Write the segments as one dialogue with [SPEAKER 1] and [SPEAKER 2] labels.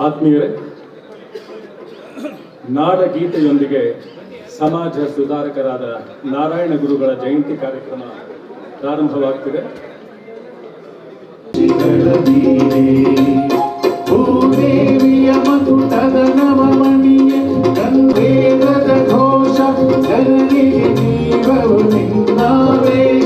[SPEAKER 1] ಆತ್ಮೀಯರೇ ನಾಡಗೀತೆಯೊಂದಿಗೆ ಸಮಾಜ ಸುಧಾರಕರಾದ ನಾರಾಯಣ ಗುರುಗಳ ಜಯಂತಿ ಕಾರ್ಯಕ್ರಮ
[SPEAKER 2] ಪ್ರಾರಂಭವಾಗುತ್ತಿದೆ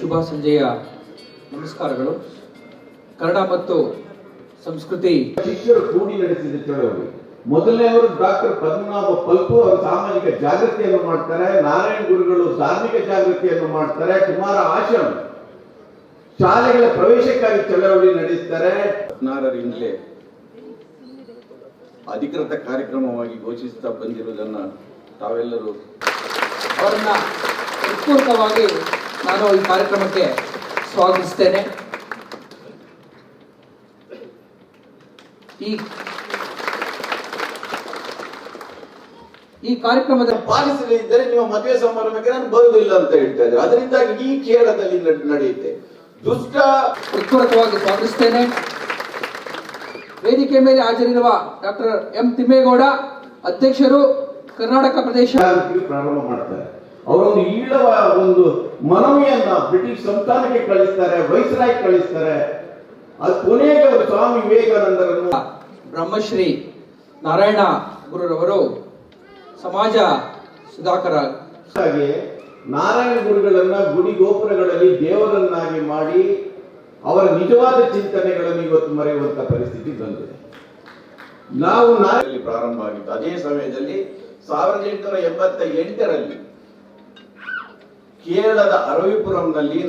[SPEAKER 2] ಶುಭ ಸಂಜೆಯ ನಮಸ್ಕಾರಗಳು. ಕನ್ನಡ ಮತ್ತು ಸಂಸ್ಕೃತಿ.
[SPEAKER 3] ಶಿಷ್ಯರು ಕೂಡಿ ನಡೆಸಿದ ಚಳವಳಿ. ಮೊದಲನೆಯವರು ಡಾಕ್ಟರ್ ಪದ್ಮನಾಭ ಪಲ್ಪು ಅವರು ಸಾಮಾಜಿಕ ಜಾಗೃತಿಯನ್ನು ಮಾಡ್ತಾರೆ. ನಾರಾಯಣ ಗುರುಗಳು ಧಾರ್ಮಿಕ ಜಾಗೃತಿಯನ್ನು ಮಾಡ್ತಾರೆ. ಕುಮಾರ ಆಶ್ರಮ ಶಾಲೆಗಳ ಪ್ರವೇಶಕ್ಕಾಗಿ ಚಳವಳಿ ನಡೆಸ್ತಾರೆ. ಹದಿನಾರರಿಂದಲೇ ಅಧಿಕೃತ ಕಾರ್ಯಕ್ರಮವಾಗಿ ಘೋಷಿಸುತ್ತಾ ಬಂದಿರುವುದನ್ನು ತಾವೆಲ್ಲರೂ
[SPEAKER 2] ಅವರನ್ನ ಹೃತ್ಪೂರ್ವಕವಾಗಿ ನಾನು ಈ ಕಾರ್ಯಕ್ರಮಕ್ಕೆ ಸ್ವಾಗತಿಸ್ತೇನೆ. ಈ ಈ ಕಾರ್ಯಕ್ರಮದ
[SPEAKER 3] ಪಾಲಿಸದಿದ್ದರೆ ನೀವು ಮದುವೆ ಸಮಾರಂಭಕ್ಕೆ ನಾನು ಬರುವುದಿಲ್ಲ ಅಂತ ಹೇಳ್ತಾ ಇದ್ದಾರೆ ಅದರಿಂದಾಗಿ ಈ ಕೇರಳದಲ್ಲಿ ನಡೆ- ನಡೆಯುತ್ತೆ. ದುಷ್ಟ
[SPEAKER 2] ಹೃತ್ಪೂರ್ವಕವಾಗಿ ಸ್ವಾಗತಿಸ್ತೇನೆ. ವೇದಿಕೆ ಮೇಲೆ ಹಾಜರಿರುವ ಡಾಕ್ಟರ್ ಎಂ ತಿಮ್ಮೇಗೌಡ ಅಧ್ಯಕ್ಷರು ಕರ್ನಾಟಕ ಪ್ರದೇಶ
[SPEAKER 3] ಪ್ರಾರಂಭ ಮಾಡ್ತಾರೆ? ಅವರೊಂದು ಈಳವ ಒಂದು ಮನವಿಯನ್ನ ಬ್ರಿಟಿಷ್ ಸಂಸ್ಥಾನಕ್ಕೆ ಕಳಿಸ್ತಾರೆ ವೈಸ್ರಾಯ್ ಕಳಿಸ್ತಾರೆ. ಅದು ಕೊನೆಗೆ ಅವರು ಸ್ವಾಮಿ ವಿವೇಕಾನಂದರನ್ನು
[SPEAKER 2] ಬ್ರಹ್ಮಶ್ರೀ ನಾರಾಯಣ ಗುರುರವರು ಸಮಾಜ ಸುಧಾಕರ
[SPEAKER 3] ಹಾಗೆ ನಾರಾಯಣ ಗುರುಗಳನ್ನ ಗುಡಿ ಗೋಪುರಗಳಲ್ಲಿ ದೇವರನ್ನಾಗಿ ಮಾಡಿ ಅವರ ನಿಜವಾದ ಚಿಂತನೆಗಳನ್ನು ಇವತ್ತು ಮರೆಯುವಂತ ಪರಿಸ್ಥಿತಿ ಬಂದಿದೆ. ನಾವು ನಾರಾಯಣ ಪ್ರಾರಂಭ ಆಗಿತ್ತು. ಅದೇ ಸಮಯದಲ್ಲಿ ಸಾವಿರದ ಎಂಟುನೂರ ಎಂಬತ್ತ ಎಂಟರಲ್ಲಿ ಕೇರಳದ ಅರವಿಪುರಂನಲ್ಲಿ